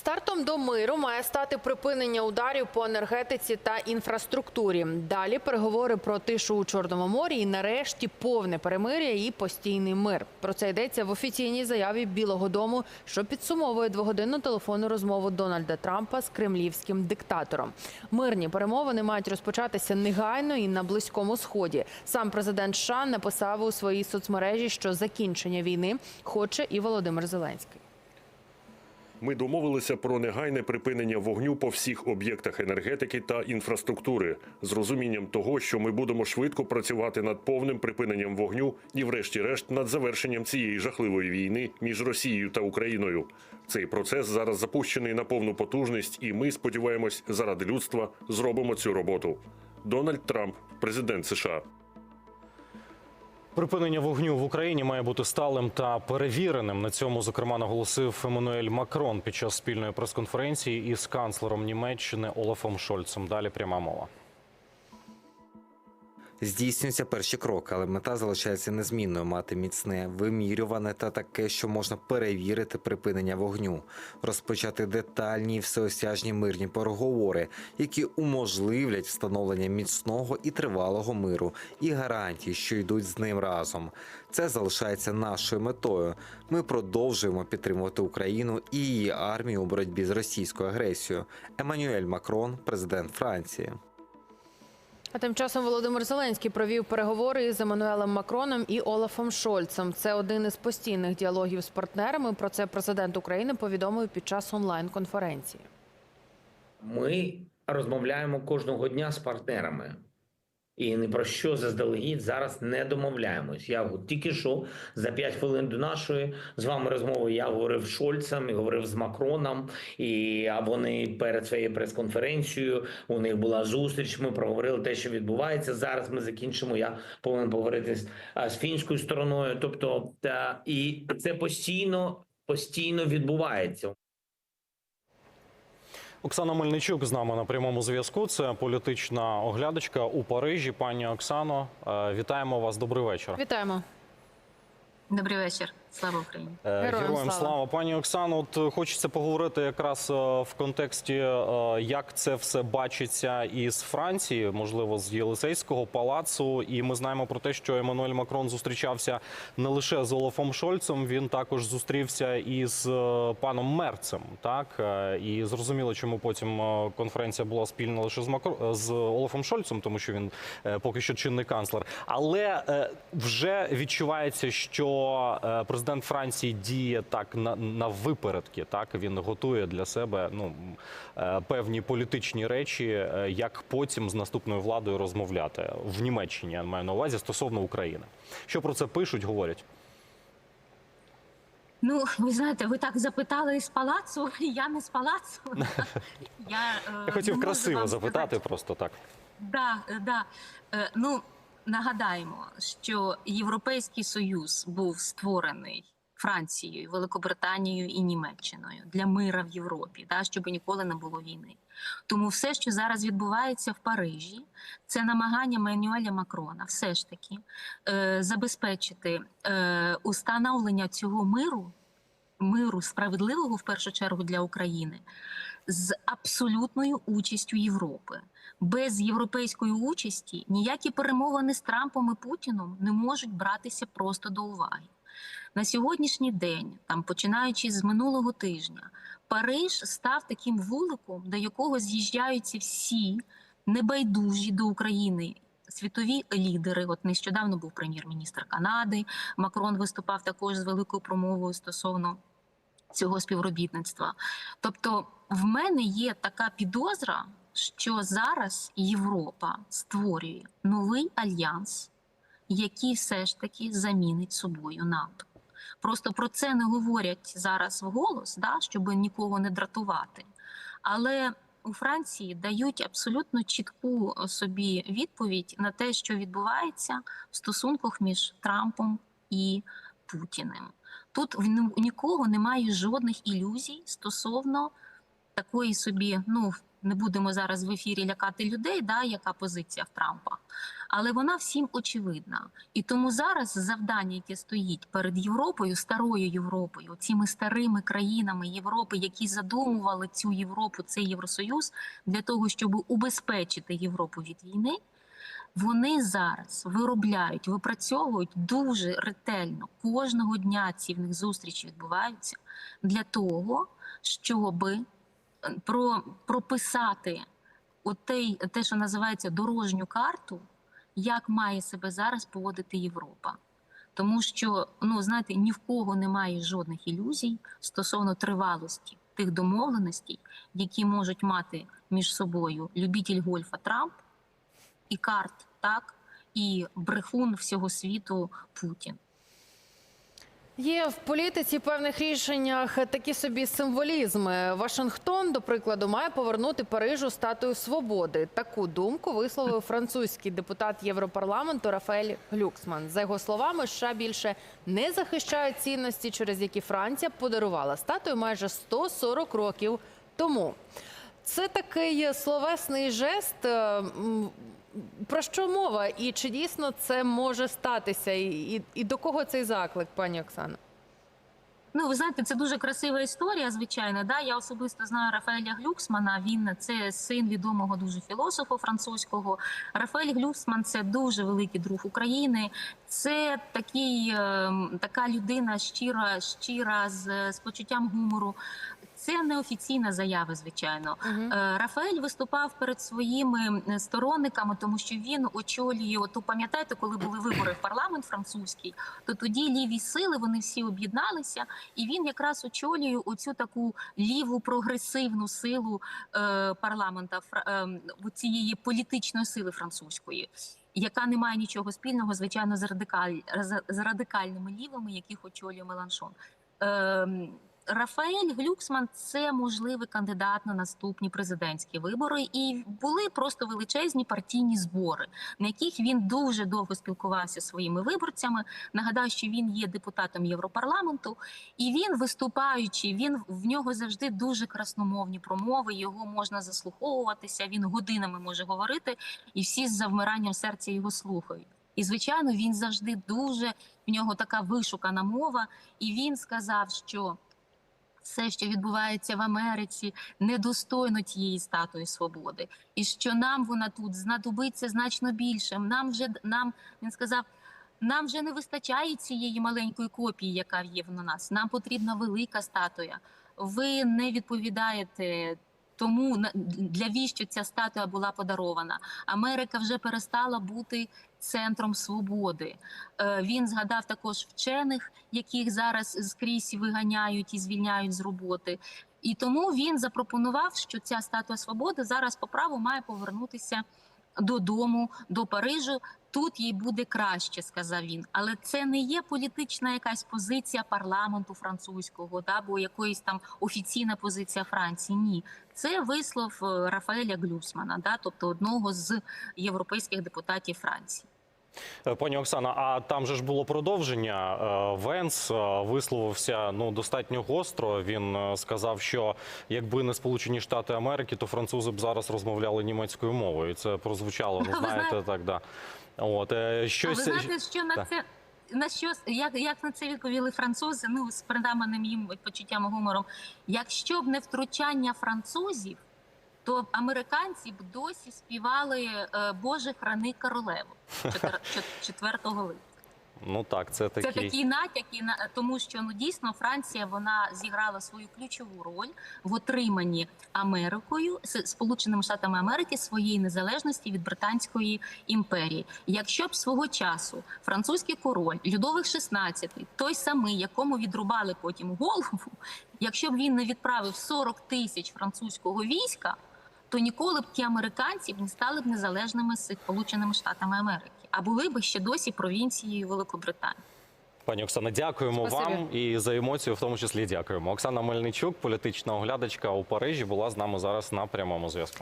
Стартом до миру має стати припинення ударів по енергетиці та інфраструктурі. Далі переговори про тишу у Чорному морі і нарешті повне перемир'я і постійний мир. Про це йдеться в офіційній заяві Білого Дому, що підсумовує двогодинну телефонну розмову Дональда Трампа з кремлівським диктатором. Мирні перемовини мають розпочатися негайно і на близькому сході. Сам президент США написав у своїй соцмережі, що закінчення війни хоче і Володимир Зеленський. Ми домовилися про негайне припинення вогню по всіх об'єктах енергетики та інфраструктури з розумінням того, що ми будемо швидко працювати над повним припиненням вогню і, врешті-решт, над завершенням цієї жахливої війни між Росією та Україною. Цей процес зараз запущений на повну потужність, і ми сподіваємось, заради людства зробимо цю роботу. Дональд Трамп, президент США. Припинення вогню в Україні має бути сталим та перевіреним. На цьому зокрема наголосив Еммануель Макрон під час спільної прес-конференції із канцлером Німеччини Олафом Шольцем. Далі пряма мова. Здійснюються перші кроки, але мета залишається незмінною мати міцне, вимірюване та таке, що можна перевірити припинення вогню, розпочати детальні і всеосяжні мирні переговори, які уможливлять встановлення міцного і тривалого миру і гарантії, що йдуть з ним разом. Це залишається нашою метою. Ми продовжуємо підтримувати Україну і її армію у боротьбі з російською агресією. Еммануель Макрон, президент Франції. А тим часом Володимир Зеленський провів переговори із Еммануелем Макроном і Олафом Шольцем. Це один із постійних діалогів з партнерами. Про це президент України повідомив під час онлайн-конференції. Ми розмовляємо кожного дня з партнерами. І ні про що заздалегідь зараз не домовляємось. Я тільки що за 5 хвилин до нашої з вами розмови я говорив з Шольцем і говорив з Макроном. І а вони перед своєю прес-конференцією у них була зустріч. Ми проговорили те, що відбувається. Зараз ми закінчимо. Я повинен поговорити з, з фінською стороною. Тобто, та і це постійно, постійно відбувається. Оксана Мельничук з нами на прямому зв'язку. Це політична оглядочка у Парижі. Пані Оксано, е, вітаємо вас. Добрий вечір. Вітаємо. Добрий вечір. Слава Україні. Е, Героям Героям слава. слава. Пані Оксано, от е, хочеться поговорити якраз е, в контексті, як це все бачиться із Франції, можливо, з Єлисейського палацу. І ми знаємо про те, що Еммануель Макрон зустрічався не лише з Олафом Шольцем, він також зустрівся із паном Мерцем. Так і зрозуміло, чому потім конференція була спільна лише з Макро... з Олафом Шольцем, тому що він поки що чинний канцлер. Але вже відчувається, що е, президент Франції діє так на, на випередки. Так він готує для себе ну е, певні політичні речі, е, як потім з наступною владою розмовляти в Німеччині. Я маю на увазі стосовно України. Що про це пишуть, говорять. Ну, ви знаєте, ви так запитали з палацу. Я не з палацу. Я, е, Я хотів красиво запитати, сказати. просто так. Да, да. Ну нагадаємо, що Європейський Союз був створений Францією, Великобританією і Німеччиною для мира в Європі, да, щоб ніколи не було війни. Тому все, що зараз відбувається в Парижі, це намагання Мануеля Макрона, все ж таки е, забезпечити е, установлення цього миру, миру справедливого в першу чергу для України, з абсолютною участю Європи. Без європейської участі ніякі перемовини з Трампом і Путіном не можуть братися просто до уваги. На сьогоднішній день, там починаючи з минулого тижня, Париж став таким вуликом, до якого з'їжджаються всі небайдужі до України. Світові лідери, от нещодавно був прем'єр-міністр Канади. Макрон виступав також з великою промовою стосовно цього співробітництва. Тобто, в мене є така підозра, що зараз Європа створює новий альянс, який все ж таки замінить собою НАТО. Просто про це не говорять зараз вголос, да, щоб нікого не дратувати. Але у Франції дають абсолютно чітку собі відповідь на те, що відбувається в стосунках між Трампом і Путіним. Тут в нікого немає жодних ілюзій стосовно такої собі, ну Не будемо зараз в ефірі лякати людей, да, яка позиція в Трампа. Але вона всім очевидна. І тому зараз завдання, яке стоїть перед Європою, старою Європою, цими старими країнами Європи, які задумували цю Європу, цей Євросоюз, для того, щоб убезпечити Європу від війни, вони зараз виробляють, випрацьовують дуже ретельно кожного дня ці в них зустрічі відбуваються для того, щоб про, прописати отей, те, що називається дорожню карту, як має себе зараз поводити Європа. Тому що, ну знаєте, ні в кого немає жодних ілюзій стосовно тривалості тих домовленостей, які можуть мати між собою любитель гольфа Трамп і карт, так, і брехун всього світу Путін. Є в політиці певних рішеннях такі собі символізми. Вашингтон, до прикладу, має повернути Парижу статую свободи. Таку думку висловив французький депутат Європарламенту Рафаель Глюксман. За його словами, США більше не захищають цінності, через які Франція подарувала статую майже 140 років тому. Це такий словесний жест. Про що мова? І чи дійсно це може статися? І, і, і до кого цей заклик, пані Оксана? Ну, ви знаєте, це дуже красива історія, звичайно. Да? Я особисто знаю Рафаеля Глюксмана. Він це син відомого дуже філософа французького. Рафаель Глюксман це дуже великий друг України. Це такий, ем, така людина щира, щира з, з почуттям гумору. Це неофіційна заява, звичайно. Е, Рафаель виступав перед своїми е, сторонниками, тому що він очолює. От пам'ятаєте, коли були вибори в парламент французький, то тоді ліві сили вони всі об'єдналися, і він якраз очолює оцю таку ліву прогресивну силу е, парламента е, цієї політичної сили французької. Яка не має нічого спільного, звичайно, з радикаль з- радикальними лівими, яких очолює Меланшон. Ем, Рафаель Глюксман це можливий кандидат на наступні президентські вибори, і були просто величезні партійні збори, на яких він дуже довго спілкувався зі своїми виборцями. Нагадаю, що він є депутатом Європарламенту, і він виступаючи, він в нього завжди дуже красномовні промови. Його можна заслуховуватися. Він годинами може говорити, і всі з завмиранням серця його слухають. І звичайно, він завжди дуже в нього така вишукана мова, і він сказав, що все, що відбувається в Америці, недостойно тієї статуї свободи, і що нам вона тут знадобиться значно більше. Нам вже нам він сказав. Нам вже не вистачає цієї маленької копії, яка є в нас. Нам потрібна велика статуя. Ви не відповідаєте тому, для віщо ця статуя була подарована. Америка вже перестала бути центром свободи. Е, Він згадав також вчених, яких зараз скрізь виганяють і звільняють з роботи. І тому він запропонував, що ця статуя свободи зараз по праву має повернутися додому, до Парижу. Тут їй буде краще, сказав він. Але це не є політична якась позиція парламенту французького, да, бо якоїсь там офіційна позиція Франції. Ні, це вислов е, Рафаеля Глюсмана, да, тобто одного з європейських депутатів Франції. Е, Пані Оксана, а там же ж було продовження. Е, Венс е, висловився ну достатньо гостро. Він сказав, що якби не Сполучені Штати Америки, то французи б зараз розмовляли німецькою мовою. І Це прозвучало, ну знаєте, так да. От е, А щось ви знаєте, що на це на що як, як на це відповіли французи? Ну з придаманим їм почуттям гумором. Якщо б не втручання французів, то американці б досі співали е, Боже храни королеву 4 липня. ну так, це Це такий. такі натяки на тому, що ну дійсно Франція вона зіграла свою ключову роль в отриманні Америкою Сполученими Штатами Америки своєї незалежності від Британської імперії. Якщо б свого часу французький король Людових XVI, той самий, якому відрубали потім голову, якщо б він не відправив 40 тисяч французького війська. То ніколи б ті американці б не стали б незалежними з Сполученими Штатами Америки, а були б ще досі провінцією Великобританії. Пані Оксана, дякуємо Спасибі. вам і за емоцію, в тому числі дякуємо. Оксана Мельничук, політична оглядачка у Парижі, була з нами зараз на прямому зв'язку.